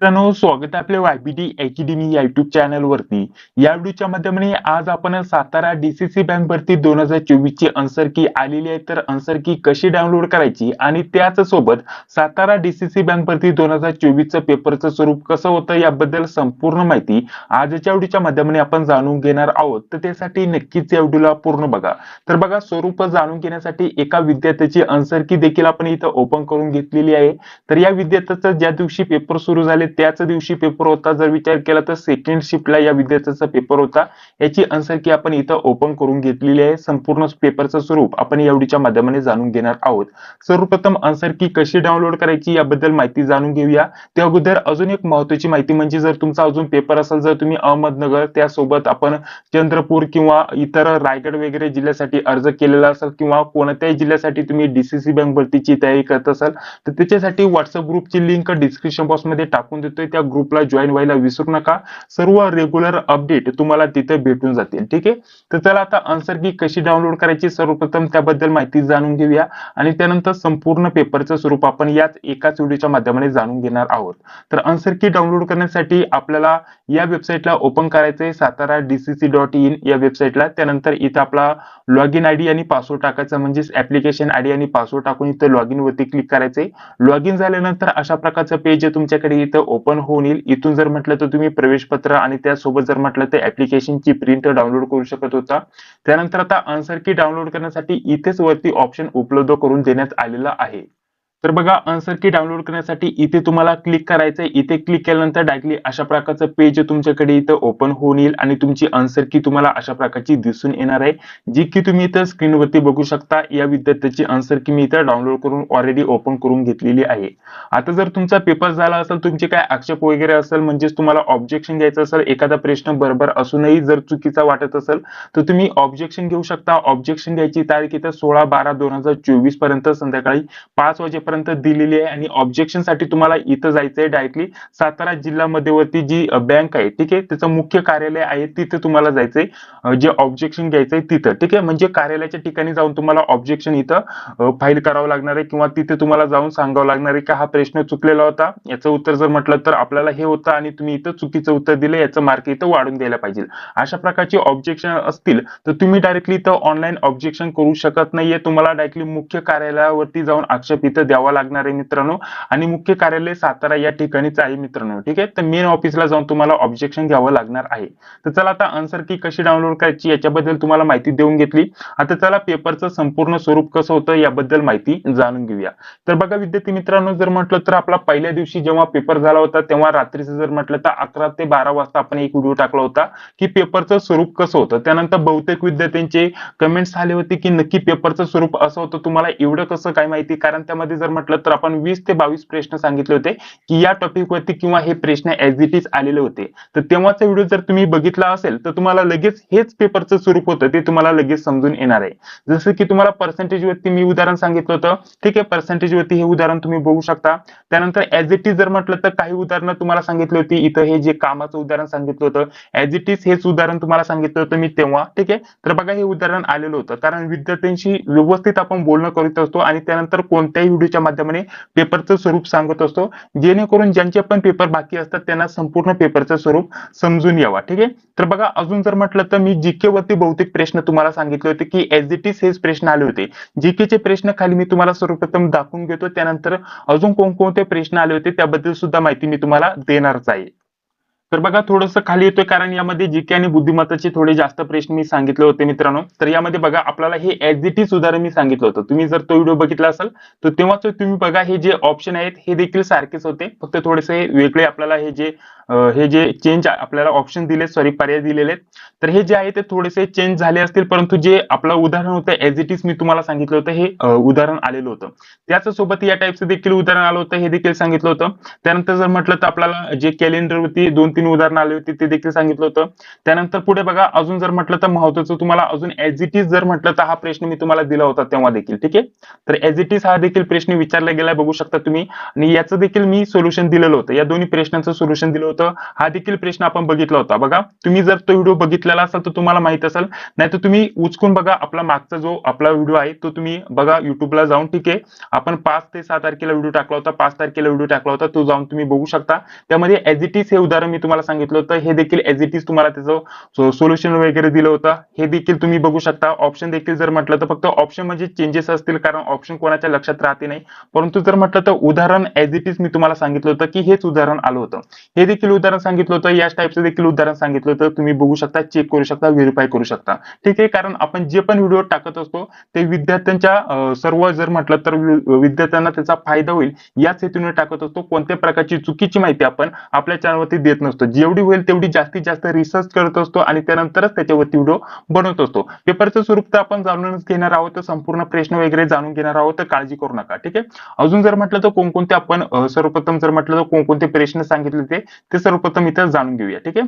मित्रांनो स्वागत आहे आपल्या वायबीटी अकॅडमी या युट्यूब चॅनल वरती. या व्हिडिओच्या माध्यमाने आज आपण सातारा डीसीसी बँक भरती दोन हजार चोवीस ची आन्सर की आलेली आहे. तर आन्सर की कशी डाउनलोड करायची आणि त्याच सोबत सातारा डीसीसी बँक भरती दोन हजार चोवीस चं पेपरचं स्वरूप कसं होतं याबद्दल संपूर्ण माहिती आजच्या व्हिडिओच्या माध्यमाने आपण जाणून घेणार आहोत. तर त्यासाठी नक्कीच या व्हिडिओला पूर्ण बघा. तर बघा स्वरूप जाणून घेण्यासाठी एका विद्यार्थ्याची आन्सर की देखील आपण इथं ओपन करून घेतलेली आहे. तर या विद्यार्थ्याचं ज्या दिवशी पेपर सुरू झाले त्याच दिवशी पेपर होता. जर विचार केला तर सेकंड शिफ्टला या विद्यार्थ्याचा पेपर होता. याची आन्सर की आपण इथं ओपन करून घेतलेली आहे. संपूर्ण पेपरचं स्वरूप आपण एवढीच्या माध्यमाने जाणून घेणार आहोत. सर्वप्रथम आन्सर की कशी डाउनलोड करायची याबद्दल माहिती जाणून घेऊया. त्या अगोदर अजून एक महत्वाची माहिती म्हणजे जर तुमचा अजून पेपर असेल जर तुम्ही अहमदनगर त्यासोबत आपण चंद्रपूर किंवा इतर रायगड वगैरे जिल्ह्यासाठी अर्ज केलेला असेल किंवा कोणत्याही जिल्ह्यासाठी तुम्ही डीसीसी बँक भरतीची तयारी करत असाल तर त्याच्यासाठी व्हॉट्सअप ग्रुपची लिंक डिस्क्रिप्शन बॉक्समध्ये टाकून देतोय त्या ग्रुपला जॉईन व्हायला विसरू नका. सर्व रेग्युलर अपडेट तुम्हाला तिथे भेटून जातील ठीक आहे? तर चला आता आन्सर की कशी डाउनलोड करायची सर्वप्रथम त्याबद्दल माहिती जाणून घेऊया. आणि त्यानंतर संपूर्ण पेपरचं स्वरूप आपण याच एकाच व्हिडिओच्या माध्यमाने जाणून घेणार आहोत. तर आन्सर की डाउनलोड करण्यासाठी आपल्याला या वेबसाईटला ओपन करायचंय सातारा डीसीसी डॉट इन या वेबसाईटला त्यानंतर इथं आपला लॉग इन आयडी आणि पासवर्ड टाकायचा म्हणजेच ऍप्लिकेशन आयडी आणि पासवर्ड टाकून इथं लॉग इन वरती क्लिक करायचंय. लॉग इन झाल्यानंतर अशा प्रकारचं पेज तुमच्याकडे इथं ओपन होऊन येईल. इथून जर म्हटलं तर तुम्ही प्रवेश पत्र आणि त्यासोबत जर म्हटलं तर ऍप्लिकेशनची प्रिंट डाउनलोड करू शकत होता. त्यानंतर आता आन्सर की डाउनलोड करण्यासाठी इथेच वरती ऑप्शन उपलब्ध करून देण्यात आलेला आहे. तर बघा आन्सर की डाउनलोड करण्यासाठी इथे तुम्हाला क्लिक करायचंय. इथे क्लिक केल्यानंतर डायरेक्टली अशा प्रकारचं पेज तुमच्याकडे इथं ओपन होऊन येईल आणि तुमची आन्सर की तुम्हाला अशा प्रकारची दिसून येणार आहे. जी की तुम्ही इथं स्क्रीनवरती बघू शकता या विद्यार्थ्याची आन्सर की मी इथं डाउनलोड करून ऑलरेडी ओपन करून घेतलेली आहे. आता जर तुमचा पेपर झाला असेल तुमचे काय आक्षेप वगैरे असेल म्हणजेच तुम्हाला ऑब्जेक्शन घ्यायचं असेल एखादा प्रश्न बरोबर असूनही जर चुकीचा वाटत असेल तर तुम्ही ऑब्जेक्शन घेऊ शकता. ऑब्जेक्शन घ्यायची तारीख इथं सोळा बारा दोन हजार चोवीसपर्यंत संध्याकाळी पाच वाजेपर्यंत दिलेली आहे आणि ऑब्जेक्शनसाठी तुम्हाला इथं जायचंय डायरेक्टली सातारा जिल्हा मध्यवर्ती जी बँक आहे ठीक आहे? त्याचं मुख्य कार्यालय आहे तिथे तुम्हाला जायचंय. जे ऑब्जेक्शन घ्यायचंय तिथं ठीक आहे? म्हणजे कार्यालयाच्या ठिकाणी जाऊन तुम्हाला ऑब्जेक्शन इथं फाईल करावं लागणार आहे किंवा तिथे तुम्हाला जाऊन सांगावं लागणार आहे की हा प्रश्न चुकलेला होता. याचं उत्तर जर म्हटलं तर आपल्याला हे होतं आणि तुम्ही इथं चुकीचं उत्तर दिलं याचं मार्क इथं वाढून द्यायला पाहिजे. अशा प्रकारचे ऑब्जेक्शन असतील तर तुम्ही डायरेक्टली इथं ऑनलाईन ऑब्जेक्शन करू शकत नाहीये. तुम्हाला डायरेक्टली मुख्य कार्यालयावरती जाऊन आक्षेप इथं द्यावा लागणार आहे मित्रांनो. आणि मुख्य कार्यालय सातारा या ठिकाणीच आहे मित्रांनो. ठीक आहे? तर मेन ऑफिसला जाऊन तुम्हाला ऑब्जेक्शन घ्यावं लागणार आहे. तर चला आता आन्सर की कशी डाउनलोड करायची याच्याबद्दल तुम्हाला माहिती देऊन घेतली. आता चला पेपरचं संपूर्ण स्वरूप कसं होतं याबद्दल माहिती जाणून घेऊया. तर बघा विद्यार्थी मित्रांनो जर म्हटलं तर आपला पहिल्या दिवशी जेव्हा पेपर झाला होता तेव्हा रात्रीचं जर म्हटलं तर अकरा ते बारा वाजता आपण एक व्हिडिओ टाकला होता की पेपरचं स्वरूप कसं होतं. त्यानंतर बहुतेक विद्यार्थ्यांचे कमेंट्स आले होते की नक्की पेपरचं स्वरूप असं होतं. तुम्हाला एवढं कसं काय माहिती? कारण त्यामध्ये जर म्हटलं तर आपण वीस ते बावीस प्रश्न सांगितले होते की या टॉपिक वरती किंवा हे प्रश्न एज इट इज आलेले होते. तर तेव्हाचा व्हिडिओ जर तुम्ही बघितला असेल तर तुम्हाला लगेच हेच पेपरचं स्वरूप होतं ते तुम्हाला लगेच समजून येणार आहे. जसं की तुम्हाला पर्सेंटेज वरती मी उदाहरण सांगितलं होतं. ठीक आहे पर्सेंटेज वरती हे उदाहरण तुम्ही बघू शकता. त्यानंतर एज इट इज जर म्हटलं तर काही उदाहरणं तुम्हाला सांगितली होती. इथं हे जे कामाचं उदाहरण सांगितलं होतं एज इट इज हेच उदाहरण तुम्हाला सांगितलं होतं मी तेव्हा. ठीक आहे तर बघा हे उदाहरण आलेलं होतं. कारण विद्यार्थ्यांशी व्यवस्थित आपण बोलणं करीत असतो आणि त्यानंतर कोणत्याही व्हिडिओच्या माध्यमाने पेपरचं स्वरूप सांगत असतो. जेणेकरून ज्यांचे पण पेपर बाकी असतात त्यांना संपूर्ण पेपरचं स्वरूप समजून यावा. ठीक आहे? तर बघा अजून जर म्हटलं तर मी जीके वरती बहुतेक प्रश्न तुम्हाला सांगितले होते की एज इट इज हेच प्रश्न आले होते. जीकेचे प्रश्न खाली मी तुम्हाला सर्वप्रथम दाखवून घेतो. त्यानंतर अजून कोणकोणते प्रश्न आले होते त्याबद्दल सुद्धा माहिती मी तुम्हाला देणारच आहे. तर बघा थोडंसं खाली येतोय कारण यामध्ये जीके आणि बुद्धिमत्ताचे थोडे जास्त प्रश्न मी सांगितले होते मित्रांनो. तर यामध्ये बघा आपल्याला हे एज इट इज उदाहरण मी सांगितलं होतं. तुम्ही जर तो व्हिडिओ बघितला असेल तर तेव्हाच तुम्ही बघा हे जे ऑप्शन आहेत हे देखील सारखेच होते. फक्त थोडेसे वेगळे आपल्याला हे जे हे जे चेंज आपल्याला ऑप्शन दिले सॉरी पर्याय दिलेले आहेत तर हे जे आहे ते थोडेसे चेंज झाले असतील परंतु जे आपलं उदाहरण होतं एज इट इज मी तुम्हाला सांगितलं होतं हे उदाहरण आलेलं होतं. त्याच सोबत या टाईपचं देखील उदाहरण आलं होतं हे देखील सांगितलं होतं. त्यानंतर जर म्हटलं तर आपल्याला जे कॅलेंडरवरती दोन तीन तीन उदाहरणं आली होती ते देखील सांगितलं होतं. त्यानंतर पुढे बघा अजून जर म्हटलं तर महत्वाचं तुम्हाला अजून एज इट इज जर म्हटलं तर हा प्रश्न मी तुम्हाला दिला होता तेव्हा देखील ठीक आहे? तर एज इट इज हा देखील प्रश्न विचारला गेलाय बघू शकता तुम्ही. आणि याचं देखील मी सोल्युशन दिलेलं होतं. या दोन्ही प्रश्नांचं सोल्युशन दिलं होतं. हा देखील प्रश्न आपण बघितला होता. बघा तुम्ही जर तो व्हिडिओ बघितलेला असाल तर तुम्हाला माहीत असेल. नाही तर तुम्ही उचकून बघा आपला मागचा जो आपला व्हिडिओ आहे तो तुम्ही बघा युट्यूबला जाऊन ठीक आहे? आपण पाच ते सहा तारखेला व्हिडिओ टाकला होता पाच तारखेला व्हिडिओ टाकला होता तो जाऊन तुम्ही बघू शकता. त्यामध्ये एज इट इज हे उदाहरण मी तुम्हाला सांगितलं होतं हे देखील एज इट इज तुम्हाला त्याचं सोल्युशन वगैरे दिलं होतं. हे देखील तुम्ही बघू शकता. ऑप्शन देखील जर म्हटलं तर फक्त ऑप्शन म्हणजे चेंजेस असतील कारण ऑप्शन कोणाच्या लक्षात राहते नाही. परंतु जर म्हटलं तर उदाहरण एज इट इज मी तुम्हाला सांगितलं होतं की हेच उदाहरण आलं होतं. हे देखील उदाहरण सांगितलं होतं. याच टाईपचं देखील उदाहरण सांगितलं होतं. तुम्ही बघू शकता चेक करू शकता व्हेरीफाय करू शकता. ठीक आहे? कारण आपण जे पण व्हिडिओ टाकत असतो ते विद्यार्थ्यांच्या सर्व जर म्हटलं तर विद्यार्थ्यांना त्याचा फायदा होईल. याच हेतूने टाकत असतो. कोणत्या प्रकारची चुकीची माहिती आपण आपल्या चॅनलवरती देत नसतो. जेवढी होईल तेवढी जास्तीत जास्त रिसर्च करत असतो आणि त्यानंतरच त्याच्यावरती व्हिडिओ बनवत असतो. पेपरचं स्वरूप तर आपण जाणूनच घेणार आहोत. तर संपूर्ण प्रश्न वगैरे जाणून घेणार आहोत. तर काळजी करू नका. ठीक आहे? अजून जर म्हटलं तर कोणकोणते आपण सर्वप्रथम जर म्हटलं तर कोणकोणते प्रश्न सांगितले ते ते सर्वप्रथम इथं जाणून घेऊया. ठीक आहे?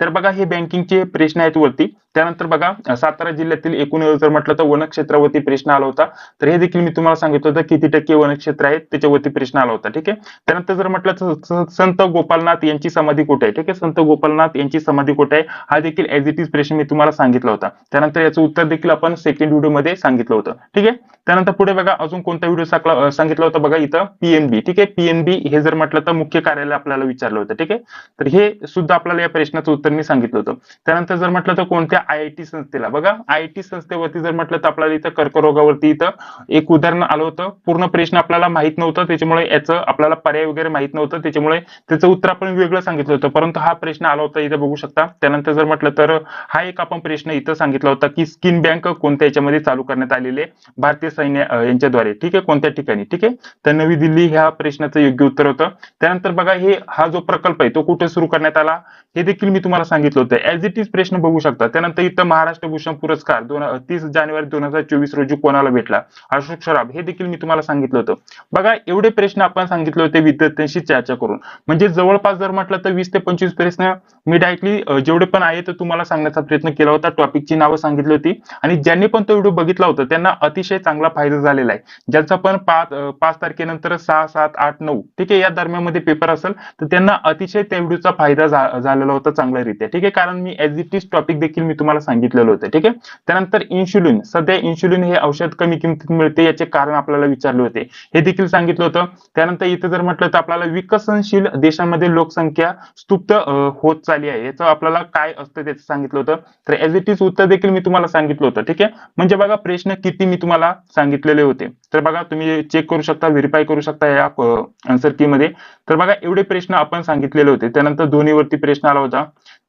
तर बघा हे बँकिंगचे प्रश्न आहेत वरती. त्यानंतर बघा सातारा जिल्ह्यातील एकूण जर म्हटलं तर वनक्षेत्रावरती प्रश्न आला होता. तर हे देखील मी तुम्हाला सांगितलं होतं किती टक्के वनक्षेत्र आहेत त्याच्यावरती प्रश्न आला होता ठीक आहे? त्यानंतर जर म्हटलं तर संत गोपालनाथ यांची समाधी कुठे आहे ठीक आहे? संत गोपालनाथ यांची समाधी कुठे आहे? हा देखील एज इट इज प्रश्न मी तुम्हाला सांगितला होता. त्यानंतर याचं उत्तर देखील आपण सेकंड व्हिडिओमध्ये सांगितलं होतं ठीक आहे? त्यानंतर पुढे बघा अजून कोणता व्हिडिओ सांगितला होता बघा इथं पीएनबी ठीक आहे? पीएनबी हे जर म्हटलं तर मुख्य कार्यालय आपल्याला विचारलं होतं ठीक आहे? तर हे सुद्धा आपल्याला या प्रश्नाचं उत्तर मी सांगितलं होतं. त्यानंतर जर म्हटलं तर कोणत्या आय आय टी संस्थेला? बघा आय आय टी संस्थेवरती जर म्हटलं तर आपल्याला इथं कर्करोगावरती इथं एक उदाहरण आलं होतं. पूर्ण प्रश्न आपल्याला माहीत नव्हतं त्याच्यामुळे याचं आपल्याला पर्याय वगैरे माहीत नव्हतं त्याच्यामुळे त्याचं उत्तर आपण वेगळं सांगितलं होतं. परंतु हा प्रश्न आला होता इथं बघू शकता. त्यानंतर जर म्हटलं तर हा एक आपण प्रश्न इथं सांगितला होता की स्किन बँक कोणत्या याच्यामध्ये चालू करण्यात आलेले भारतीय सैन्य यांच्याद्वारे. ठीक आहे? कोणत्या ठिकाणी? ठीक आहे? तर नवी दिल्ली ह्या प्रश्नाचं योग्य उत्तर होतं. त्यानंतर बघा हे हा जो प्रकल्प आहे तो कुठे सुरू करण्यात आला? हे देखील मी तुम्हाला सांगितलं होतं. ऍज इट इज प्रश्न बघू शकता. त्यानंतर इथं महाराष्ट्र भूषण पुरस्कार दोन तीस जानेवारी दोन हजार चोवीस रोजी कोणाला भेटला? अशोक सराफ. हे देखील मी तुम्हाला सांगितलं होतं. बघा एवढे प्रश्न आपण सांगितले होते विद्यार्थ्यांशी चर्चा करून. म्हणजे जवळपास जर म्हटलं तर वीस ते पंचवीस प्रश्न मी डायरेक्टली जेवढे पण आहे ते तुम्हाला सांगण्याचा प्रयत्न केला होता. टॉपिकची नावं सांगितली होती. आणि ज्यांनी पण तो व्हिडिओ बघितला होता त्यांना अतिशय चांगला फायदा झालेला आहे. ज्याचा पण पाच पाच तारखेनंतर सहा सात आठ नऊ ठीक आहे या दरम्यान पेपर असेल तर त्यांना अतिशय त्या व्हिडिओचा फायदा झालेला होता चांगल्यारीत्या ठीक आहे? कारण मी एज इट इज टॉपिक देखील मी तुम्हाला सांगितलेलं होतं. ठीक आहे? त्यानंतर इन्शुलिन सध्या इन्शुलिन हे औषध कमी किमतीत मिळते याचे कारण आपल्याला विचारले होते. हे देखील सांगितलं होतं. त्यानंतर इथं जर म्हटलं तर आपल्याला विकसनशील देशांमध्ये लोकसंख्या स्तुप्त होत चालली आहे. याचं आपल्याला काय असतं त्याचं सांगितलं होतं? तर एज इट इज उत्तर देखील मी तुम्हाला सांगितलं होतं. ठीक आहे? म्हणजे बघा प्रश्न किती मी तुम्हाला सांगितलेले होते. तर बघा तुम्ही चेक करू शकता व्हेरीफाय करू शकता या आन्सर की मध्ये. तर बघा एवढे प्रश्न आपण सांगितलेले होते. त्यानंतर दोन्हीवरती प्रश्न आला होता.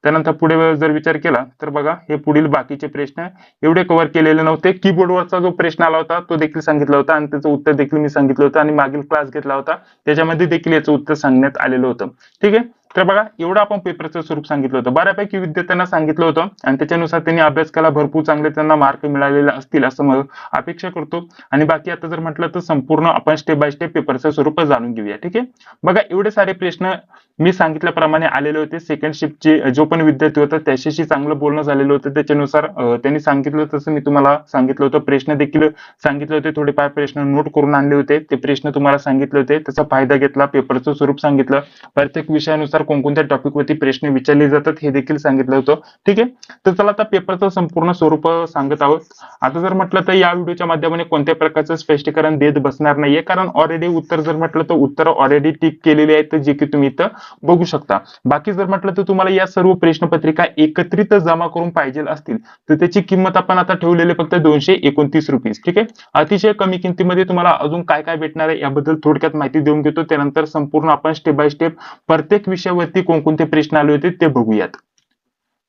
त्यानंतर पुढे जर विचार केला तर बघा हे पुढील बाकीचे प्रश्न एवढे कव्हर केलेले नव्हते. कीबोर्डवरचा जो प्रश्न आला होता तो देखील सांगितला होता आणि त्याचं उत्तर देखील मी सांगितलं होतं आणि मागील क्लास घेतला होता. त्याच्यामध्ये देखील याचं उत्तर सांगण्यात आलेलं होतं. ठीक आहे? तर बघा एवढं आपण पेपरचं स्वरूप सांगितलं होतं. बऱ्यापैकी विद्यार्थ्यांना सांगितलं होतं आणि त्याच्यानुसार त्यांनी अभ्यास केला भरपूर चांगले त्यांना मार्क मिळालेले असतील असं अपेक्षा करतो. आणि बाकी आता जर म्हटलं तर संपूर्ण आपण स्टेप बाय स्टेप पेपरचं स्वरूप जाणून घेऊया ठीक आहे? बघा एवढे सारे प्रश्न मी सांगितल्याप्रमाणे आलेले होते. सेकंड शिफ्टचे जो पण विद्यार्थी होता त्याच्याशी चांगलं बोलणं झालेलं होतं. त्याच्यानुसार त्यांनी सांगितलं तसं मी तुम्हाला सांगितलं होतं. प्रश्न देखील सांगितले होते. थोडेफार प्रश्न नोट करून आणले होते. ते प्रश्न तुम्हाला सांगितले होते. त्याचा फायदा घेतला पेपरचं स्वरूप सांगितलं. प्रत्येक विषयानुसार कोणकोणत्या टॉपिक वरती प्रश्न विचारले जातात हे देखील सांगितलं होतं. ठीक आहे? तर चला आता पेपरचं संपूर्ण स्वरूप सांगत आहोत. आता जर म्हटलं तर या व्हिडिओच्या माध्यमाने कोणत्या प्रकारचं स्पष्टीकरण देत बसणार नाहीये. कारण ऑलरेडी उत्तर जर म्हटलं तर उत्तर ऑलरेडी टिक केलेली आहेत जे की तुम्ही इथं बघू शकता. बाकी जर म्हटलं तर तुम्हाला या सर्व प्रश्नपत्रिका एकत्रित जमा करून पाहिजे असतील तर त्याची किंमत आपण आता ठेवलेली फक्त दोनशे एकोणतीस रुपीज. ठीक आहे? अतिशय कमी किमतीमध्ये तुम्हाला अजून काय काय भेटणार आहे याबद्दल थोडक्यात माहिती देऊन घेतो. त्यानंतर संपूर्ण आपण स्टेप बाय स्टेप प्रत्येक विषय विषयावरती कोणकोणते प्रश्न आले होते ते बघूयात.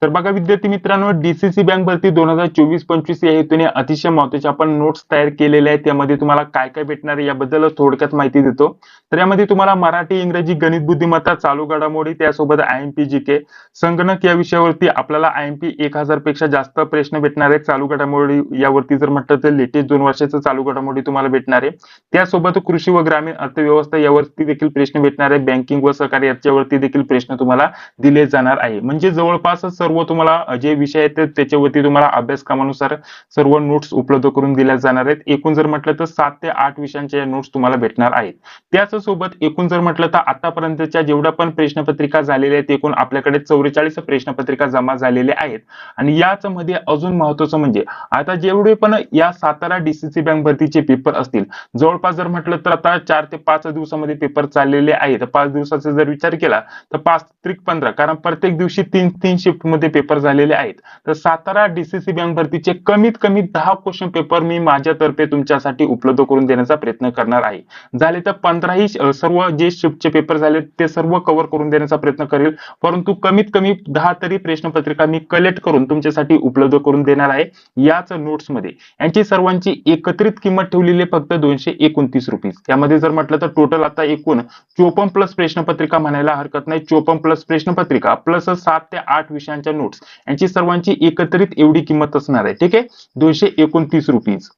तर बघा विद्यार्थी मित्रांनो डीसीसी बँक भरती दोन हजार चोवीस पंचवीस या हेतूने अतिशय महत्त्वाचे आपण नोट्स तयार केलेले आहेत. त्यामध्ये तुम्हाला काय काय भेटणार याबद्दल थोडक्यात माहिती देतो. तर यामध्ये तुम्हाला मराठी इंग्रजी गणित बुद्धिमत्ता चालू घडामोडी त्यासोबत I M P G K संगणक या विषयावरती आपल्याला आय एम पी एक हजारपेक्षा जास्त प्रश्न भेटणार आहेत. चालू घडामोडी यावरती जर म्हटलं तर लेटेस्ट दोन वर्षाचं चालू घडामोडी तुम्हाला भेटणार आहे. त्यासोबत कृषी व ग्रामीण अर्थव्यवस्था यावरती देखील प्रश्न भेटणार आहे. बँकिंग व सहकारी याच्यावरती देखील प्रश्न तुम्हाला दिले जाणार आहे. म्हणजे जवळपास सर्व तुम्हाला जे विषय आहेत त्याच्यावरती तुम्हाला अभ्यासक्रमानुसार सर्व नोट्स उपलब्ध करून दिल्या जाणार आहेत. एकूण जर म्हटलं तर सात ते आठ विषयांच्या नोट्स तुम्हाला भेटणार आहेत. त्याच सोबत एकूण जर म्हटलं तर आतापर्यंतच्या जेवढ्या पण प्रश्नपत्रिका झालेल्या आहेत एकूण आपल्याकडे चौवेचाळीस प्रश्नपत्रिका जमा झालेल्या आहेत. आणि याच मध्ये अजून महत्वाचं म्हणजे आता जेवढे पण या सातारा डीसीसी बँक भरतीचे पेपर असतील जवळपास जर म्हटलं तर आता चार ते पाच दिवसामध्ये पेपर चाललेले आहेत. पाच दिवसाचा जर विचार केला तर पाच त्रिक पंधरा कारण प्रत्येक दिवशी तीन तीन शिफ्ट मध्ये पेपर झालेले आहेत. तर सातारा डीसीसी बँक भरतीचे कमीत कमी दहा क्वेश्चन पेपर मी माझ्यातर्फे तुमच्यासाठी उपलब्ध करून देण्याचा प्रयत्न करणार आहे. झाले तर पंधराही सर्व जे शिफ्टचे पेपर झाले ते सर्व कव्हर करून देण्याचा प्रयत्न करेल. परंतु कमीत कमी दहा तरी प्रश्नपत्रिका मी कलेक्ट करून तुमच्यासाठी उपलब्ध करून देणार आहे. याच नोट्समध्ये यांची सर्वांची एकत्रित किंमत ठेवलेली फक्त दोनशे एकोणतीस रुपीज त्यामध्ये जर म्हटलं तर टोटल आता एकूण चोपन्न प्लस प्रश्नपत्रिका म्हणायला हरकत नाही. चोपन्न प्लस प्रश्नपत्रिका प्लस सात ते आठ विषयांच्या नोट्स यांची सर्वांची एकत्रित एवढी किंमत असणार आहे. ठीक आहे? दोनशे एकोणतीस रुपीज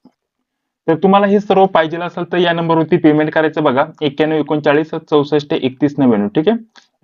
तर तुम्हाला हे सर्व पाहिजे असेल तर या नंबरवरती पेमेंट करायचं बघा. एक्क्याण्णव एकोणचाळीस चौसष्ट एकतीस नव्याण्णव. ठीक आहे?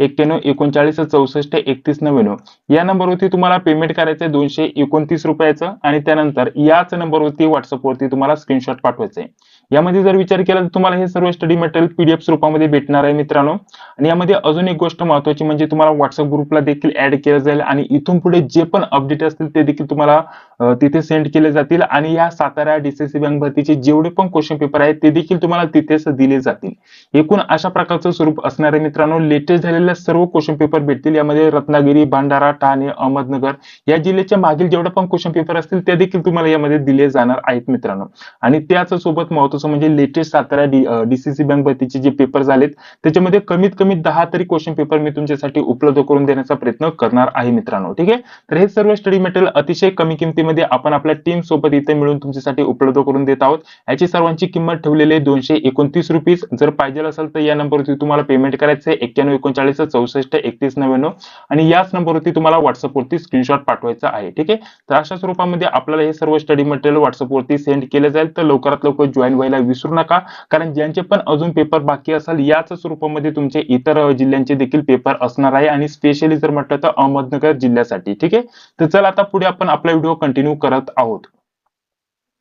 एक्क्याण्णव एकोणचाळीस चौसष्ट एकतीस नव्याण्णव. या नंबरवरती तुम्हाला पेमेंट करायचं आहे दोनशे एकोणतीस रुपयाचं आणि त्यानंतर याच नंबरवरती व्हॉट्सअपवरती तुम्हाला स्क्रीनशॉट पाठवायचं आहे. यामध्ये जर विचार केला तर तुम्हाला हे सर्व स्टडी मटेरियल पीडीएफ स्वरूपामध्ये भेटणार आहे मित्रांनो. आणि यामध्ये अजून एक गोष्ट महत्वाची म्हणजे तुम्हाला व्हॉट्सअप ग्रुपला देखील ऍड केलं जाईल. आणि इथून पुढे जे पण अपडेट असतील ते देखील तुम्हाला तिथे सेंड केले जातील आणि या सातारा डीसीसी बँक भरतीचे जेवढे पण क्वेश्चन पेपर आहेत ते देखील तुम्हाला तिथेच दिले जातील. एकूण अशा प्रकारचं स्वरूप असणारे मित्रांनो लेटेस्ट झालेल्या सर्व क्वेश्चन पेपर भेटतील. यामध्ये रत्नागिरी भंडारा ठाणे अहमदनगर या जिल्ह्याच्या मागील जेवढे पण क्वेश्चन पेपर असतील ते देखील तुम्हाला यामध्ये दिले जाणार आहेत मित्रांनो. आणि त्याच सोबत महत्वाचं म्हणजे लेटेस्ट सातारा डीसीसी बँक भरतीचे जे पेपर झालेत त्याच्यामध्ये कमीत कमी दहा तरी क्वेश्चन पेपर मी तुमच्यासाठी उपलब्ध करून देण्याचा प्रयत्न करणार आहे मित्रांनो. ठीक आहे? तर हे सर्व स्टडी मटेरियल अतिशय कमी किमती मध्ये आपण आपल्या टीम सोबत इथे मिळून तुमच्यासाठी उपलब्ध करून देत आहोत. याची सर्वांची किंमत ठेवलेली आहे दोनशे एकोणतीस रुपीज. जर पाहिजे असेल तर या नंबरवरती तुम्हाला पेमेंट करायचं आहे एक्क्याण्णव एकोणचाळीस चौसष्ट एकतीस नव्याण्णव. आणि याच नंबरवरती तुम्हाला व्हॉट्सअपवरती स्क्रीनशॉट पाठवायचा आहे. ठीक आहे? तर अशा स्वरूपामध्ये आपल्याला हे सर्व स्टडी मटेरियल व्हॉट्सअपवरती सेंड केलं जाईल. तर लवकरात लवकर जॉईन व्हायला विसरू नका. कारण ज्यांचे पण अजून पेपर बाकी असेल याच स्वरूपामध्ये तुमचे इतर जिल्ह्यांचे देखील पेपर असणार आहे. आणि स्पेशली जर म्हटलं तर अहमदनगर जिल्ह्यासाठी. ठीक आहे? तर चल आता पुढे आपण आपला व्हिडिओ कंटिन्यू कंटिन्यू करत आहोत.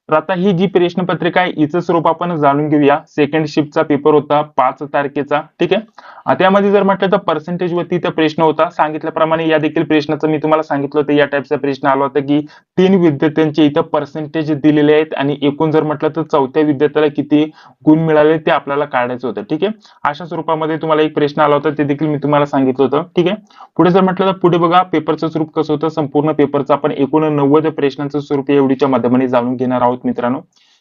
तर आता ही जी प्रश्नपत्रिका आहे हिचं स्वरूप आपण जाणून घेऊया. सेकंड शिफ्टचा पेपर होता पाच तारखेचा. ठीक आहे? त्यामध्ये जर म्हटलं तर पर्सेंटेज वरती तर प्रश्न होता. सांगितल्याप्रमाणे या देखील प्रश्नाचं मी तुम्हाला सांगितलं होतं. या टाईपचा प्रश्न आला होता की तीन विद्यार्थ्यांचे इथं पर्सेंटेज दिलेले आहेत आणि एकूण जर म्हटलं तर चौथ्या विद्यार्थ्याला किती गुण मिळाले ते आपल्याला काढायचं होतं. ठीक आहे? अशा स्वरूपामध्ये तुम्हाला एक प्रश्न आला होता ते देखील मी तुम्हाला सांगितलं होतं. ठीक आहे? पुढे जर म्हटलं तर पुढे बघा पेपरचं स्वरूप कसं होतं? संपूर्ण पेपरचं आपण एकूण नव्वद प्रश्नांचं स्वरूप एवढीच्या माध्यमाने जाणून घेणार आहोत. मित्रांनो.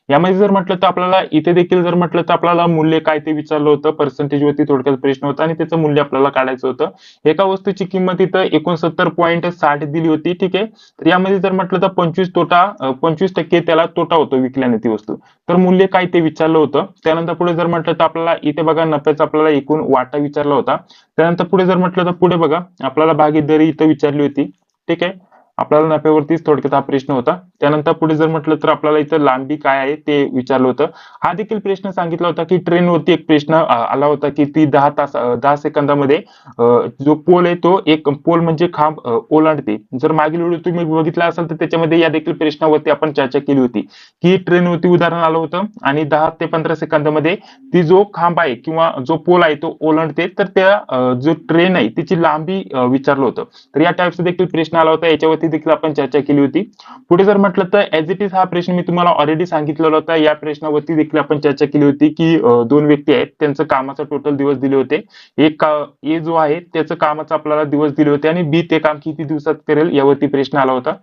यामध्ये जर म्हटलं तर आपल्याला इथे देखील जर म्हटलं तर आपल्याला मूल्य काय ते विचारलं होतं पर्सेंटेज वरती थोडक्यात प्रश्न होता आणि त्याचं मूल्य आपल्याला काढायचं होतं. एका वस्तूची किंमत इथं एकोणसत्तर पॉईंट साठ दिली होती ठीक आहे. तर यामध्ये जर म्हटलं तर पंचवीस तोटा पंचवीस टक्के त्याला तोटा होतो विकल्याने ती वस्तू. तर मूल्य काय ते विचारलं होतं. त्यानंतर पुढे जर म्हटलं तर आपल्याला इथे बघा नफ्याचा आपल्याला एकूण वाटा विचारला होता. त्यानंतर पुढे जर म्हटलं तर पुढे बघा आपल्याला भागीदारी इथं विचारली होती ठीक आहे. आपल्याला नफ्यावरतीच थोडक्यात हा प्रश्न होता. त्यानंतर पुढे जर म्हटलं तर आपल्याला इथं लांबी काय आहे ते विचारलं होतं. हा देखील प्रश्न सांगितला होता की ट्रेनवरती एक प्रश्न आला होता की ती दहा तास दहा सेकंदामध्ये जो पोल आहे तो एक पोल म्हणजे खांब ओलांडते. जर मागील व्हिडिओ तुम्ही बघितला असेल तर त्याच्यामध्ये या देखील प्रश्नावरती आपण चर्चा केली होती. की ट्रेनवरती उदाहरण आलं होतं आणि दहा ते पंधरा सेकंदामध्ये ती जो खांब आहे किंवा जो पोल आहे तो ओलांडते तर त्या जो ट्रेन आहे तिची लांबी विचारलं होतं. तर या टाईपचा देखील प्रश्न आला होता याच्यावरती देखील आपण चर्चा केली होती. पुढे जर म्हटलं तर ऍज इट इज हा प्रश्न मी तुम्हाला ऑलरेडी सांगितलेला होता. या प्रश्नावरती देखील आपण चर्चा केली होती की दोन व्यक्ती आहेत. त्यांचं कामाचा टोटल दिवस दिले होते. एक का- ए जो आहे त्याचं कामाचा आपल्याला दिवस दिले होते आणि बी ते काम किती दिवसात करेल यावरती प्रश्न आला होता.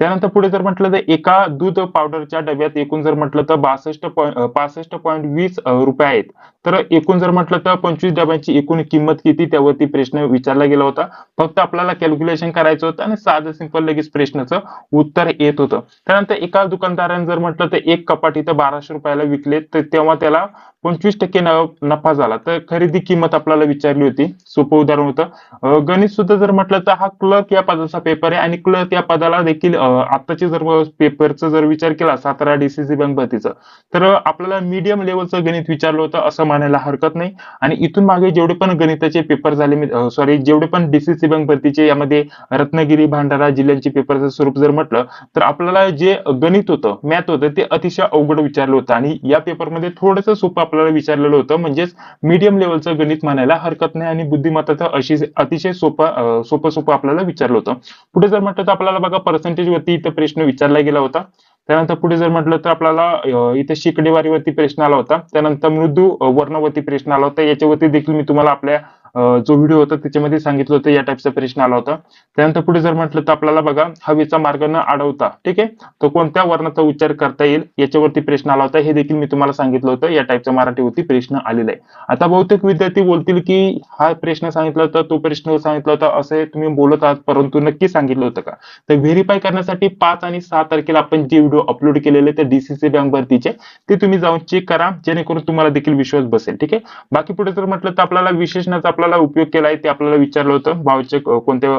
त्यानंतर पुढे जर म्हटलं तर एका दूध पावडरच्या डब्यात एकूण जर म्हटलं तर बासष्ट पासष्ट पॉईंट वीस रुपये आहेत. तर एकूण जर म्हटलं तर पंचवीस डब्यांची एकूण किंमत किती? त्यावरती प्रश्न विचारला गेला होता. फक्त आपल्याला कॅल्क्युलेशन करायचं होतं आणि साधं सिंपल लगेच प्रश्नाचं उत्तर येत होतं. त्यानंतर एका दुकानदाराने जर म्हटलं तर एक कपाट इथं बाराशे रुपयाला विकले तर तेव्हा त्याला पंचवीस टक्के नफा झाला. तर खरेदी किंमत आपल्याला विचारली होती. सोपं उदाहरण होतं. गणित सुद्धा जर म्हटलं तर हा क्लर्क या पदाचा पेपर आहे आणि क्लर्क या पदाला देखील आताचे जर पेपरचा जर विचार केला सातारा डीसीसी बँक भरतीचा तर आपल्याला मीडियम लेवलचं गणित विचारलं होतं असं मानायला हरकत नाही. आणि इथून मागे जेवढे पण गणिताचे पेपर झाले सॉरी जेवढे पण डीसीसी बँक भरतीचे यामध्ये रत्नागिरी भांडारा जिल्ह्यांचे पेपरचं स्वरूप जर म्हटलं तर आपल्याला जे गणित होतं मॅथ होतं ते अतिशय अवघड विचारलं होतं. आणि या पेपरमध्ये थोडंसं सोपं आपल्याला विचारलेलं होतं म्हणजेच मीडियम लेवलचं गणित म्हणायला हरकत नाही आणि बुद्धिमत्ता अशी अतिशय सोपं सोपं सोपं आपल्याला विचारलं होतं. पुढे जर म्हटलं तर आपल्याला बघा पर्सेंटेज वरती इथं प्रश्न विचारला गेला होता. त्यानंतर पुढे जर म्हटलं तर आपल्याला इथे शिकडेवारीवरती प्रश्न आला होता. त्यानंतर मृदू वर्णावरती प्रश्न आला होता. याच्यावरती देखील मी तुम्हाला आपल्या जो व्हिडिओ होता त्याच्यामध्ये सांगितलं होतं या टाईपचा प्रश्न आला होता. त्यानंतर पुढे जर म्हटलं तर आपल्याला बघा हवेचा मार्ग न अडवता ठीक आहे? तो कोणत्या वर्णाचा उच्चार करता येईल? याच्यावरती प्रश्न आला होता. हे देखील मी तुम्हाला सांगितलं होतं. या टाईपचा मराठीवरती प्रश्न आलेला आहे. आता बहुतेक विद्यार्थी बोलतील की हा प्रश्न सांगितला होता तो प्रश्न सांगितला होता असं तुम्ही बोलत आहात परंतु नक्की सांगितलं होतं का? तर व्हेरीफाय करण्यासाठी पाच आणि सहा तारखेला आपण जे व्हिडिओ अपलोड केलेले ते डीसीसी बँक भरतीचे ते तुम्ही जाऊन चेक करा जेणेकरून तुम्हाला देखील विश्वास बसेल ठीक आहे? बाकी पुढे जर म्हटलं तर आपल्याला विशेषणाचा आपल्याला उपयोग केला आहे ते आपल्याला विचारलं होतं. भावचक कोणत्या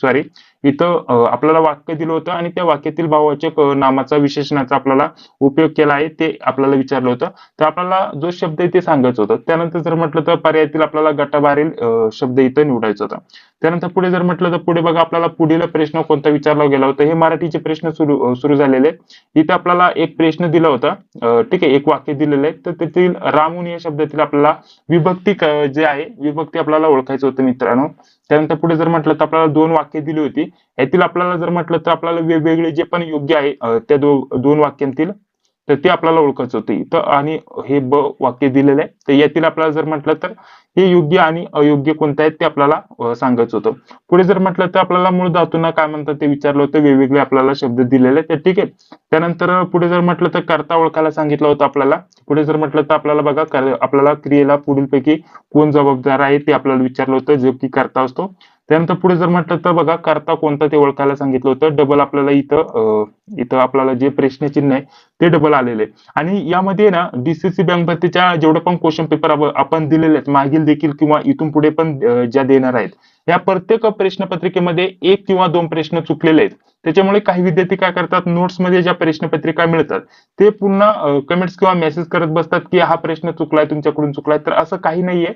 सॉरी इथं आपल्याला वाक्य दिलं होतं आणि त्या वाक्यातील भाववाचक नामाचा विशेषणाचा आपल्याला उपयोग केला आहे ते आपल्याला विचारलं होतं. तर आपल्याला जो शब्द आहे ते सांगायचं होतं. त्यानंतर जर म्हटलं तर पर्यायातील आपल्याला गटाबाहेरील शब्द इथं निवडायचा होता. त्यानंतर पुढे जर म्हटलं तर पुढे बघा आपल्याला पुढील प्रश्न कोणता विचारला गेला होता हे मराठीचे प्रश्न सुरू सुरू झालेले आहेत. इथे आपल्याला एक प्रश्न दिला होता ठीक आहे एक वाक्य दिलेलं आहे. तर तेथील रामून या शब्दातील आपल्याला विभक्ती जे आहे विभक्ती आपल्याला ओळखायचं होतं मित्रांनो. त्यानंतर पुढे जर म्हटलं तर आपल्याला दोन वाक्य दिली होती. यातील आपल्याला जर म्हटलं तर आपल्याला वेगवेगळे जे पण योग्य आहे त्या दो, दोन वाक्यांतील तर ते आपल्याला ओळखायचं होतं इथं. आणि हे ब वाक्य दिलेलं आहे. तर यातील आपल्याला जर म्हटलं तर हे योग्य आणि अयोग्य कोणतं आहेत ते आपल्याला सांगायचं होतं. पुढे जर म्हटलं तर आपल्याला मूळ धातूंना काय म्हणतात ते विचारलं होतं वेगवेगळे आपल्याला शब्द दिलेले आहेत, तर ठीक आहे. त्यानंतर पुढे जर म्हटलं तर कर्ता ओळखायला सांगितलं होतं आपल्याला. पुढे जर म्हटलं तर आपल्याला बघा आपल्याला क्रियेला पुढीलपैकी कोण जबाबदार आहे ते आपल्याला विचारलं होतं जो की कर्ता असतो. त्यानंतर पुढे जर म्हटलं तर बघा करता कोणता ते ओळखायला सांगितलं होतं. डबल आपल्याला इथं इथं आपल्याला जे प्रश्नचिन्ह आहे ते डबल आलेले आणि यामध्ये ना डीसीसी बँक भरतीच्या जेवढं पण क्वेश्चन पेपर आपण दिलेले आहेत मागील देखील किंवा इथून पुढे पण ज्या देणार आहेत या प्रत्येक प्रश्नपत्रिकेमध्ये एक किंवा दोन प्रश्न चुकलेले आहेत. त्याच्यामुळे काही विद्यार्थी काय करतात नोट्समध्ये ज्या प्रश्नपत्रिका मिळतात ते पुन्हा कमेंट्स किंवा मेसेज करत बसतात की हा प्रश्न चुकलाय तुमच्याकडून चुकलाय. तर असं काही नाहीये.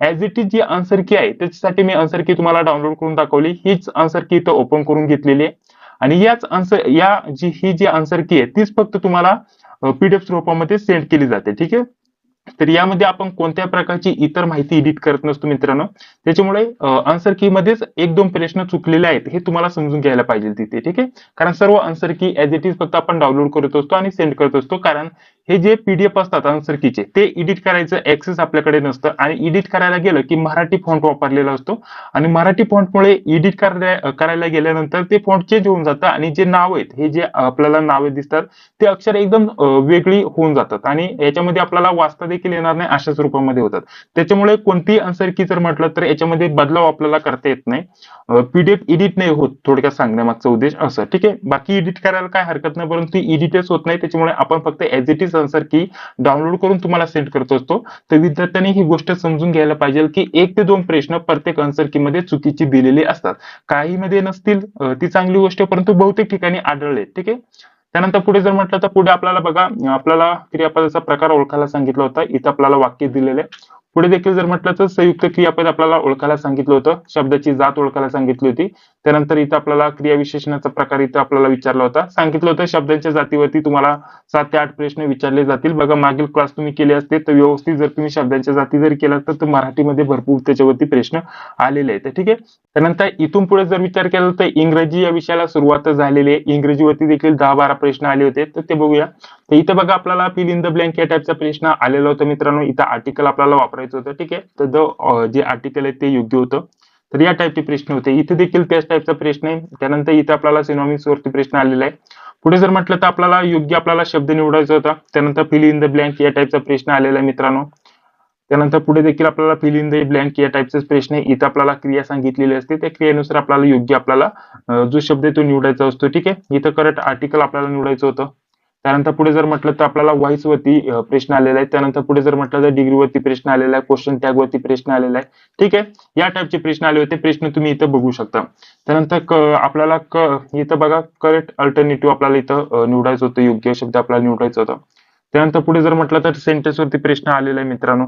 ऍज इट इज जी आन्सर की आहे त्याच्यासाठी मी आन्सर की तुम्हाला डाउनलोड करून दाखवली. हीच आन्सर की इथं ओपन करून घेतलेली आहे. आणि याच आन्सर या जी ही जी आन्सर की आहे तीच फक्त तुम्हाला पीडीएफ स्वरूपामध्ये सेंड केली जाते ठीक आहे? तर यामध्ये आपण कोणत्या प्रकारची इतर माहिती एडिट करत नसतो मित्रांनो. त्याच्यामुळे आन्सर की मध्येच एक दोन प्रश्न चुकलेले आहेत हे तुम्हाला समजून घ्यायला पाहिजे तिथे ठीक आहे? कारण सर्व आन्सर की ऍज इट इज फक्त आपण डाउनलोड करत असतो आणि सेंड करत असतो कारण हे जे पीडीएफ असतात अनुसरकीचे ते एडिट करायचं ऍक्सेस आपल्याकडे नसतं आणि एडिट करायला गेलं की मराठी फॉन्ट वापरलेला असतो. आणि मराठी फॉन्टमुळे एडिट करायला गेल्यानंतर ते फॉन्ट चेंज होऊन जातं आणि जे नाव आहेत हे जे आपल्याला नावे दिसतात ते अक्षर एकदम वेगळी होऊन जातात. आणि याच्यामध्ये आपल्याला वाचता देखील येणार नाही अशाच रूपामध्ये होतात. त्याच्यामुळे कोणतीही अनुसरकी जर म्हटलं तर याच्यामध्ये बदलाव आपल्याला करता येत नाही. पीडीएफ एडिट नाही होत थोडक्यात सांगण्यामागचा उद्देश असं. ठीक आहे? बाकी एडिट करायला काय हरकत नाही परंतु एडिटच होत नाही. त्याच्यामुळे आपण फक्त as it is answer key download करून तुम्हाला सेंड करत असतो. तर विद्यार्थ्यांनी ही गोष्ट समजून घ्यायला पाहिजे की एक ते दोन प्रश्न प्रत्येक आन्सर की मध्ये चुकीची दिलेली असतात. काही मध्ये नसतील ती चांगली गोष्ट परंतु बहुतेक ठिकाणी आढळले ठीक आहे? त्यानंतर पुढे जर म्हटलं तर पुढे आपल्याला बघा आपल्याला क्रियापदाचा प्रकार ओळखायला सांगितलं होतं इथं आपल्याला वाक्य दिलेले पुढे देखील जर म्हटलं तर संयुक्त क्रियापद आपल्याला ओळखायला सांगितलं होतं शब्दाची जात ओळखायला सांगितली होती. त्यानंतर इथं आपल्याला क्रियाविशेषणाचा प्रकार इथं आपल्याला विचारला होता. सांगितलं होतं शब्दांच्या जातीवरती तुम्हाला सात ते आठ प्रश्न विचारले जातील. बघा मागील क्लास तुम्ही केले असते तर व्यवस्थित जर तुम्ही शब्दांच्या जाती जर केला तर मराठीमध्ये भरपूर त्याच्यावरती प्रश्न आलेले आहेत. ठीक आहे? त्यानंतर इथून पुढे जर विचार केला तर इंग्रजी या विषयाला सुरुवात झालेली आहे. इंग्रजीवरती देखील दहा बारा प्रश्न आले होते तर ते बघूया. तर इथं बघा आपल्याला फिल इन द ब्लँक या टाईपचा प्रश्न आलेला होता मित्रांनो. इथं आर्टिकल आपल्याला वापरायचं होतं. ठीक आहे? तर जे आर्टिकल आहे ते योग्य होतं. तर या टाईपचे प्रश्न होते. इथे देखील त्याच टाईपचा प्रश्न आहे. त्यानंतर इथे आपल्याला सिनॉमिक्स वरती प्रश्न आलेला आहे. पुढे जर म्हटलं तर आपल्याला योग्य आपल्याला शब्द निवडायचा होता. त्यानंतर फिल इन द ब्लँक या टाईपचा प्रश्न आलेला आहे मित्रांनो. त्यानंतर पुढे देखील आपल्याला फिल इन द ब्लँक या टाइपचा प्रश्न आहे. इथं आपल्याला क्रिया सांगितलेली असते. त्या क्रियेनुसार आपल्याला योग्य आपल्याला जो शब्द आहे तो निवडायचा असतो. ठीक आहे? इथं करेक्ट आर्टिकल आपल्याला निवडायचं होतं. त्यानंतर पुढे जर म्हटलं तर आपल्याला व्हॉइस वरती प्रश्न आलेला आहे त्यानंतर पुढे जर म्हटलं तर डिग्री वरती प्रश्न आलेला आहे क्वेश्चन टॅग वरती प्रश्न आलेला आहे ठीक आहे? या टाइपचे प्रश्न आले होते. प्रश्न तुम्ही इथं बघू शकता. त्यानंतर आपल्याला क इथं बघा करेक्ट अल्टरनेटिव्ह आपल्याला इथं निवडायचं होतं. योग्य शब्द आपल्याला निवडायचा होता. त्यानंतर पुढे जर म्हटलं तर सेंटेन्स वरती प्रश्न आलेला आहे मित्रांनो.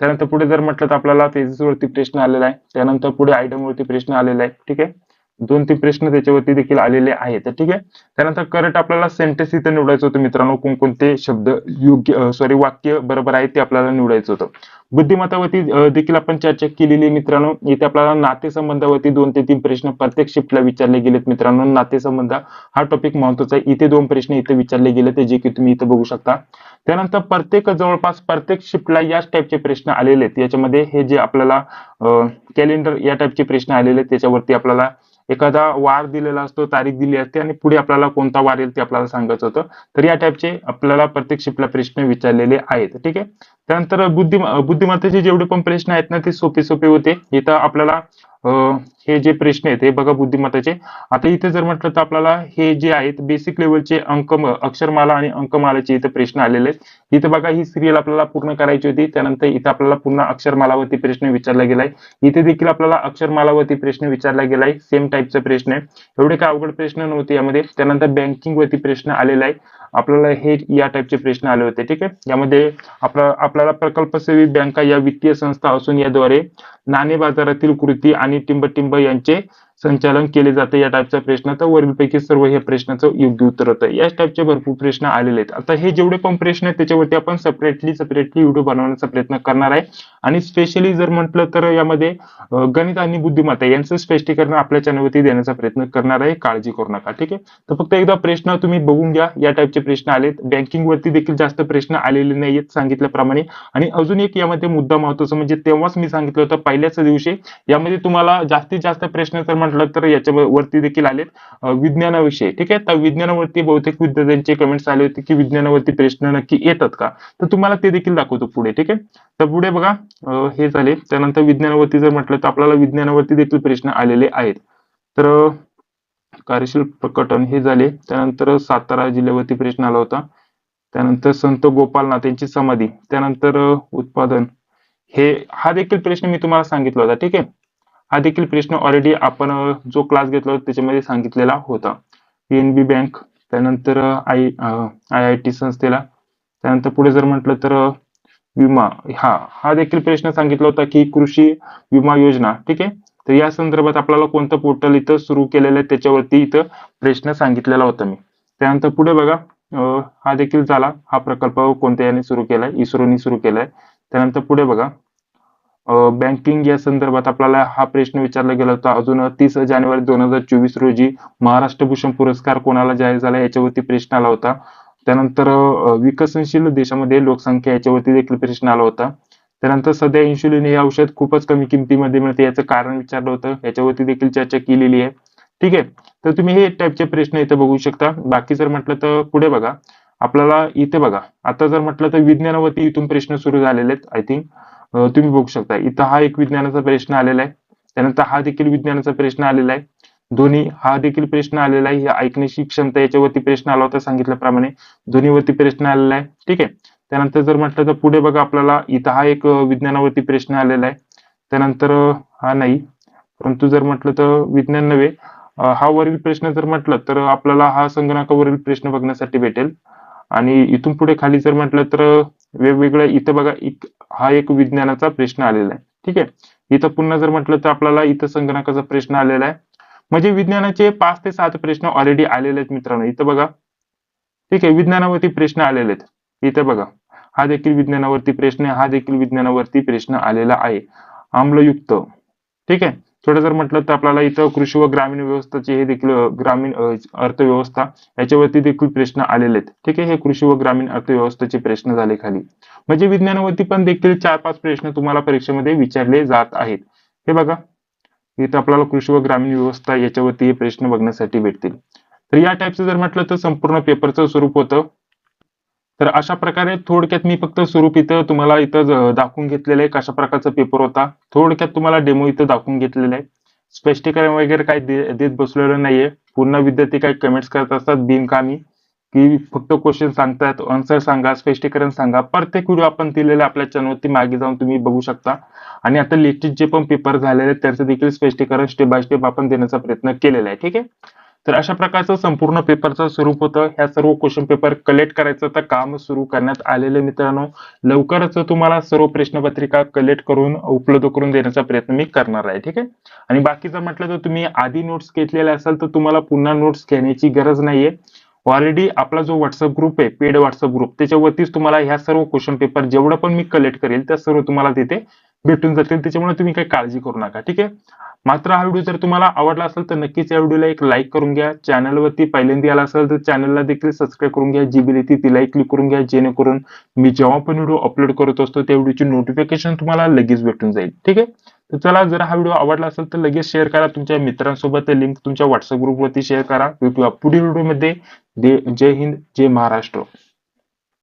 त्यानंतर पुढे जर म्हटलं तर आपल्याला फेजेस वरती प्रश्न आलेला आहे त्यानंतर पुढे आयटम वरती प्रश्न आलेला आहे ठीक आहे? दोन तीन प्रश्न त्याच्यावरती देखील आलेले आहेत. ठीक आहे. त्यानंतर करंट आपल्याला सेंटेन्स इथं निवडायचं होतं मित्रांनो. कोणकोणते शब्द योग्य सॉरी वाक्य बरोबर आहे ते आपल्याला निवडायचं होतं. बुद्धिमत्तावरती देखील आपण चर्चा केलेली मित्रांनो. इथे आपल्याला नातेसंबंधावरती दोन ते तीन प्रश्न प्रत्येक शिफ्टला विचारले गेलेत मित्रांनो. नातेसंबंध हा टॉपिक महत्त्वाचा आहे. इथे दोन प्रश्न इथे विचारले गेले जे की तुम्ही इथे बघू शकता. त्यानंतर प्रत्येक जवळपास प्रत्येक शिफ्टला याच टाईपचे प्रश्न आलेले आहेत. याच्यामध्ये हे जे आपल्याला कॅलेंडर या टाईपचे प्रश्न आलेले आहेत त्याच्यावरती आपल्याला एखादा वार दिलेला असतो तारीख दिली असते आणि पुढे आपल्याला कोणता वार येईल ते आपल्याला सांगायचं होतं. तर या टाईपचे आपल्याला प्रत्येक शिफ्टला प्रश्न विचारलेले आहेत. ठीक आहे? त्यानंतर बुद्धिम बुद्धिमत्तेचे जेवढे पण प्रश्न आहेत ना ते सोपे सोपे होते. इथं आपल्याला हे जे प्रश्न आहेत हे बघा बुद्धिमत्ताचे. आता इथे जर म्हटलं तर आपल्याला हे जे आहेत बेसिक लेवलचे अंक अक्षरमाला आणि अंकमालाचे इथे प्रश्न आलेले आहेत. इथे बघा ही सिरियल आपल्याला पूर्ण करायची होती. त्यानंतर इथे आपल्याला पुन्हा अक्षरमालावरती प्रश्न विचारला गेलाय. इथे देखील आपल्याला अक्षरमालावरती प्रश्न विचारला गेलाय. सेम टाईपचा प्रश्न आहे. एवढे काय अवघड प्रश्न नव्हते यामध्ये. त्यानंतर बँकिंग वरती प्रश्न आलेला आहे आपल्याला हे या टाईपचे प्रश्न आले होते ठीक आहे? यामध्ये आपला आपल्याला प्रकल्पसेवी बँका या वित्तीय संस्था असून याद्वारे नाणे बाजारातील कृती आणि टिंबटिंब यांचे संचालन केले जाते या टाईपचा प्रश्न. तर वरीलपैकी सर्व हे प्रश्नाचं योग्य उत्तर होतं. याच टाईपचे भरपूर प्रश्न आलेले आहेत. आता हे जेवढे पण प्रश्न आहेत त्याच्यावरती आपण सेपरेटली सेपरेटली व्हिडिओ बनवण्याचा प्रयत्न करणार आहे. आणि स्पेशली जर म्हटलं तर यामध्ये गणित आणि बुद्धिमत्ता यांचं स्पष्टीकरण आपल्या चॅनलवरती देण्याचा प्रयत्न करणार आहे. काळजी करू नका ठीक आहे? तर फक्त एकदा प्रश्न तुम्ही बघून घ्या. या टाईपचे प्रश्न आलेत. बँकिंग वरती देखील जास्त प्रश्न आलेले नाहीयेत सांगितल्याप्रमाणे. आणि अजून एक यामध्ये मुद्दा महत्त्वाचा म्हणजे तेव्हाच मी सांगितलं होतं पहिल्याच दिवशी. यामध्ये तुम्हाला जास्तीत जास्त प्रश्न तर म्हटलं तर याच्या वरती देखील आलेत विज्ञानाविषयी. ठीक आहे? तर विज्ञानावरती बहुतेक विद्यार्थ्यांचे कमेंट्स आले होते की विज्ञानावरती प्रश्न नक्की येतात का? तर तुम्हाला ते देखील दाखवतो पुढे ठीक आहे? तर पुढे बघा हे झाले. त्यानंतर विज्ञानावरती जर म्हटलं तर आपल्याला विज्ञानावरती देखील प्रश्न आलेले आहेत. तर कार्यशील प्रकटन हे झाले. त्यानंतर सातारा जिल्ह्यावरती प्रश्न आला होता. त्यानंतर संत गोपालनाथ यांची समाधी. त्यानंतर उत्पादन. हे हा देखील प्रश्न मी तुम्हाला सांगितला होता ठीक आहे? हा देखील प्रश्न ऑलरेडी आपण जो क्लास घेतला होता त्याच्यामध्ये सांगितलेला होता. पीएनबी बँक त्यानंतर आय आय आय टी संस्थेला. त्यानंतर पुढे जर म्हटलं तर विमा हा हा देखील प्रश्न सांगितला होता की कृषी विमा योजना ठीक आहे? तर या संदर्भात आपल्याला कोणतं पोर्टल इथं सुरू केलेलं आहे त्याच्यावरती इथं प्रश्न सांगितलेला होता मी. त्यानंतर पुढे बघा हा देखील झाला. हा प्रकल्प कोणत्या याने सुरू केलाय? इस्रोनी सुरू केलाय. त्यानंतर पुढे बघा. बँकिंग या संदर्भात आपल्याला हा प्रश्न विचारला गेला होता. अजून तीस जानेवारी दोन हजार चोवीस रोजी महाराष्ट्र भूषण पुरस्कार कोणाला जाहीर झाला याच्यावरती प्रश्न आला होता. त्यानंतर विकसनशील देशामध्ये लोकसंख्या याच्यावरती देखील प्रश्न आला होता. त्यानंतर सध्या इन्शुलिन हे औषध खूपच कमी किमतीमध्ये मिळते याचं कारण विचारलं होतं. याच्यावरती देखील चर्चा केलेली आहे. ठीक आहे. तर तुम्ही हे टाईपचे प्रश्न इथे बघू शकता. बाकी जर म्हटलं तर पुढे बघा. आपल्याला इथे बघा. आता जर म्हटलं तर विज्ञानावरती इथून प्रश्न सुरू झालेले आहेत आय थिंक तुम्ही बघू शकता. इथं हा एक विज्ञानाचा प्रश्न आलेला आहे. त्यानंतर हा देखील विज्ञानाचा प्रश्न आलेला आहे. दोन्ही हा देखील प्रश्न आलेला आहे. ऐकण्याची क्षमता याच्यावरती प्रश्न आला होता सांगितल्याप्रमाणे. दोन्हीवरती प्रश्न आलेला आहे. ठीक आहे? त्यानंतर जर म्हटलं तर पुढे बघा आपल्याला इथं हा एक विज्ञानावरती प्रश्न आलेला आहे. त्यानंतर हा नाही. परंतु जर म्हटलं तर विज्ञान नव्हे. हा वरील प्रश्न जर म्हटलं तर आपल्याला हा संगणकावरील प्रश्न बघण्यासाठी भेटेल. आणि इथून पुढे खाली जर म्हटलं तर वेगवेगळ्या इथं बघा इक- हा एक विज्ञानाचा प्रश्न आलेला आहे. ठीक आहे? इथं पुन्हा जर म्हटलं तर आपल्याला इथं संगणकाचा प्रश्न आलेला आहे. म्हणजे विज्ञानाचे पाच ते सात प्रश्न ऑलरेडी आलेले आहेत मित्रांनो. इथं बघा. ठीक आहे? विज्ञानावरती प्रश्न आलेले आहेत. इथं बघा. हा देखील विज्ञानावरती प्रश्न आहे. हा देखील विज्ञानावरती प्रश्न आलेला आहे. आम्लयुक्त. ठीक आहे? थोडं जर म्हटलं तर आपल्याला इथं कृषी व ग्रामीण व्यवस्थेचे हे देखील ग्रामीण अर्थव्यवस्था याच्यावरती देखील प्रश्न आलेले आहेत. ठीक आहे? हे कृषी व ग्रामीण अर्थव्यवस्थेचे प्रश्न झाले खाली. म्हणजे विज्ञानावरती पण देखील चार पाच प्रश्न तुम्हाला परीक्षेमध्ये विचारले जात आहेत. हे बघा. इथं आपल्याला कृषी व ग्रामीण व्यवस्था याच्यावरती हे प्रश्न बघण्यासाठी भेटतील. तर या टाईपचं जर म्हटलं तर संपूर्ण पेपरचं स्वरूप होतं. तर अशा प्रकारे थोडक्यात मी फक्त स्वरूप इथं तुम्हाला इथं दाखवून घेतलेलं आहे कशा प्रकारचा पेपर होता. थोडक्यात तुम्हाला डेमो इथं दाखवून घेतलेलं आहे. स्पष्टीकरण वगैरे काही देत बसलेलं नाहीये. पूर्ण विद्यार्थी काही कमेंट्स करत असतात बिनकामी. की फक्त क्वेश्चन सांगतात आन्सर सांगा स्पष्टीकरण सांगा. प्रत्येक व्हिडिओ आपण दिलेला आपल्या चॅनलवरती मागे जाऊन तुम्ही बघू शकता. आणि आता लेटेस्ट जे पण पेपर झालेले आहेत त्यांचं देखील स्पष्टीकरण स्टेप बाय स्टेप आपण देण्याचा प्रयत्न केलेला आहे. ठीक आहे? तर अशा प्रकारचं संपूर्ण पेपरचं स्वरूप होतं. ह्या सर्व क्वेश्चन पेपर कलेक्ट करायचं तर काम सुरू करण्यात आलेले मित्रांनो. लवकरच तुम्हाला सर्व प्रश्नपत्रिका कलेक्ट करून उपलब्ध करून देण्याचा प्रयत्न मी करणार आहे. ठीक आहे? आणि बाकी जर म्हटलं तर तुम्ही आधी नोट्स घेतलेले असाल तर तुम्हाला पुन्हा नोट्स घेण्याची गरज नाहीये. ऑलरेडी आपला जो व्हॉट्सअप ग्रुप आहे पेड व्हॉट्सअप ग्रुप त्याच्यावरतीच तुम्हाला ह्या सर्व क्वेश्चन पेपर जेवढं पण मी कलेक्ट करेल त्या सर्व तुम्हाला तिथे भेटून जातील. त्याच्यामुळे तुम्ही काही काळजी करू नका. ठीक आहे? मात्र हा व्हिडिओ जर तुम्हाला आवडला असेल तर नक्कीच या व्हिडिओला एक लाईक करून घ्या. चॅनलवरती पहिल्यांदा आला असेल तर चॅनलला देखील सबस्क्राईब करून घ्या. जी बिल तिला क्लिक करून घ्या. जेणेकरून मी जेव्हा पण व्हिडिओ अपलोड करत असतो त्या व्हिडिओची नोटिफिकेशन तुम्हाला लगेच भेटून जाईल. ठीक आहे? तर चला जर हा व्हिडिओ आवडला असेल तर लगेच शेअर करा. तुमच्या मित्रांसोबत लिंक तुमच्या व्हॉट्सअप ग्रुपवरती शेअर करा. भेटूया पुढील व्हिडिओमध्ये जय हिंद जय महाराष्ट्र.